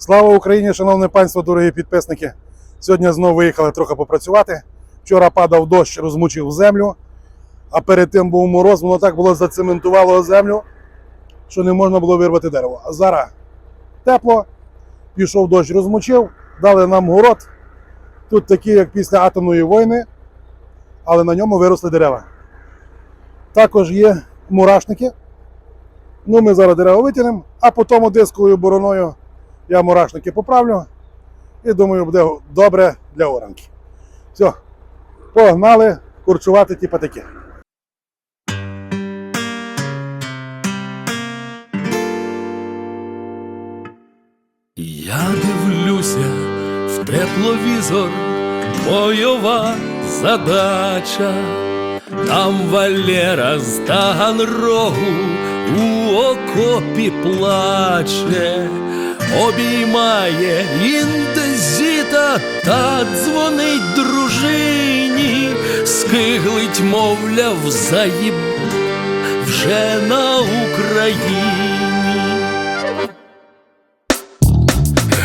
Слава Україні, шановне панство, дорогі підписники. Сьогодні знову виїхали трохи попрацювати. Вчора падав дощ, розмучив землю, а перед тим був мороз, воно так було зацементувало землю, що не можна було вирвати дерево. А зараз тепло, пішов дощ, розмочив, дали нам город. Тут такі, як після атомної війни, але на ньому виросли дерева. Також є мурашники. Ну, ми зараз дерева витягнемо, а потім дисковою бороною я мурашники поправлю. І думаю, буде добре для оранки. Все, погнали курчувати ті патики. Я дивлюся в тепловізор, бойова задача. Там Валера з Таганрогу у окопі плаче, обіймає індезіта та дзвонить дружині, скиглить, мовляв, заїб вже на Україні.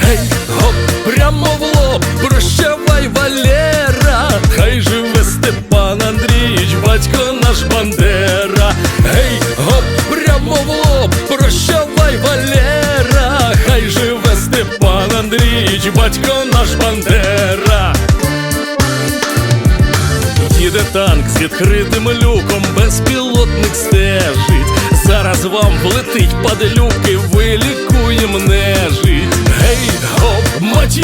Гей, гоп, прямо в лоб, прощавай, Валера, хай живе Степан Андрійович, батько наш Бандера. Гей, гоп, прямо в лоб, прощавай, батько наш Бандера. Їде танк з відкритим люком, безпілотник стежить. Зараз вам влетить падлюки, вилікуєм нежить. Гей, гоп, мать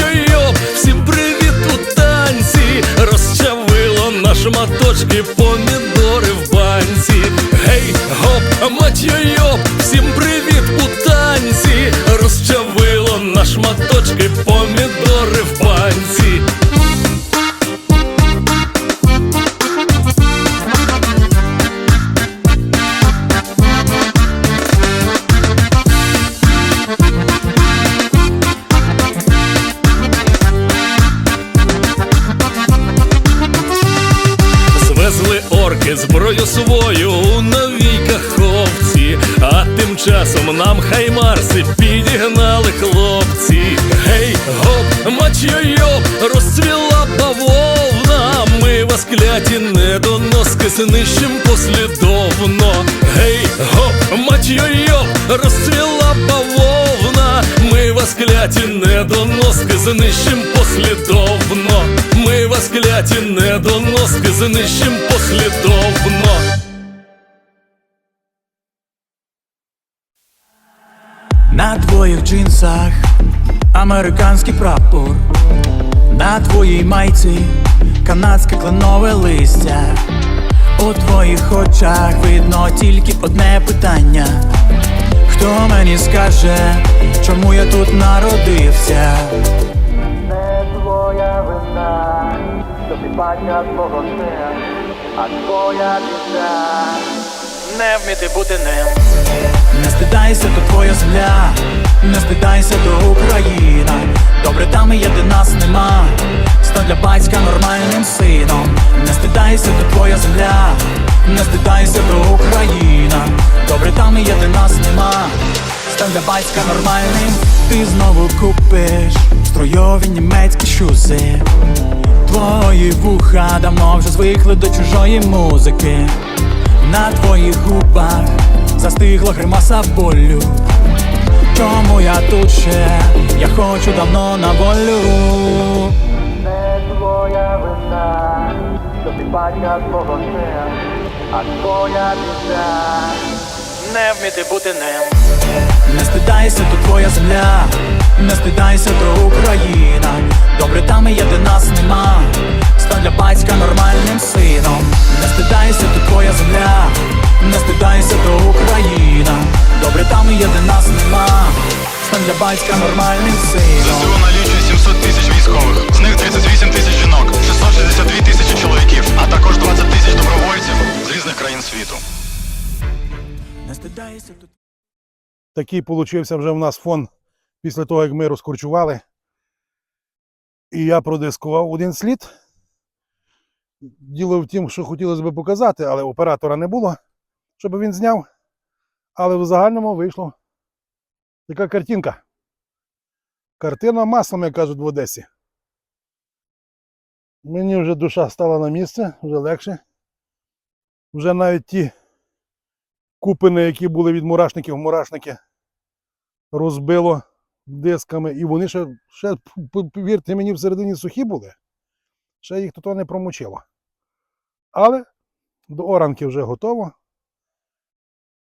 Звезли зброю свою у новій каховці, а тим часом нам хаймарси підігнали хлопці. Гей, гоп, мачо-йоп, розцвіла бавовна. Ми вас кляті недоноски знищим послідовно. Гей, гоп, мачо-йоп, розцвіла бавовна. Ми вас кляті недоноски знищим послідовно. Вас кляті недоноски знищим послідовно. На твоїх джинсах американський прапор, на твоїй майці канадське кленове листя. У твоїх очах видно тільки одне питання. Хто мені скаже, чому я тут народився? Батька твого сина, а твоя біда не вміти бути ним. Не стидайся, то твоя земля, не стидайся, то Україна. Добре, там і є, де нас нема. Стань для батька нормальним сином. Не стидайся, то твоя земля, не стидайся, то Україна. Добре, там і є, де нас нема. Стань для батька нормальним, ти знову купиш стройові німецькі шузи. Твої вуха давно вже звикли до чужої музики. На твоїх губах застигла гримаса болю. Чому я тут ще? Я хочу давно на волю. Не твоя вина, що ти батька твого сина, а твоя біда не вміти бути ним. Не стидайся, то твоя земля, не стидайся, то Україна. Нас нема. Стань для батька нормальним сином. ЗСУ налічує 700 тисяч військових, з них 38 тисяч жінок, 662 тисячі чоловіків, а також 20 тисяч добровольців з різних країн світу. Не стидайся, то Такий получився вже в нас фон після того, як ми розкурчували. І я продискував один слід. Діло в тім, що хотілося б показати, але оператора не було, щоб він зняв. Але в загальному вийшло така картинка. Картина маслом, як кажуть в Одесі. Мені вже душа стала на місце, вже легше. Вже навіть ті купини, які були від мурашників, мурашники розбило дисками. І вони ще, ще повірте мені, всередині сухі були. Ще їх тут не промочило. Але до оранки вже готово.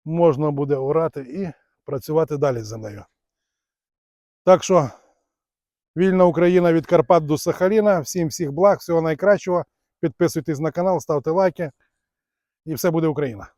Можна буде орати і працювати далі за нею. Так що вільна Україна від Карпат до Сахаліна. Всім всіх благ, всього найкращого. Підписуйтесь на канал, ставте лайки. І все буде Україна.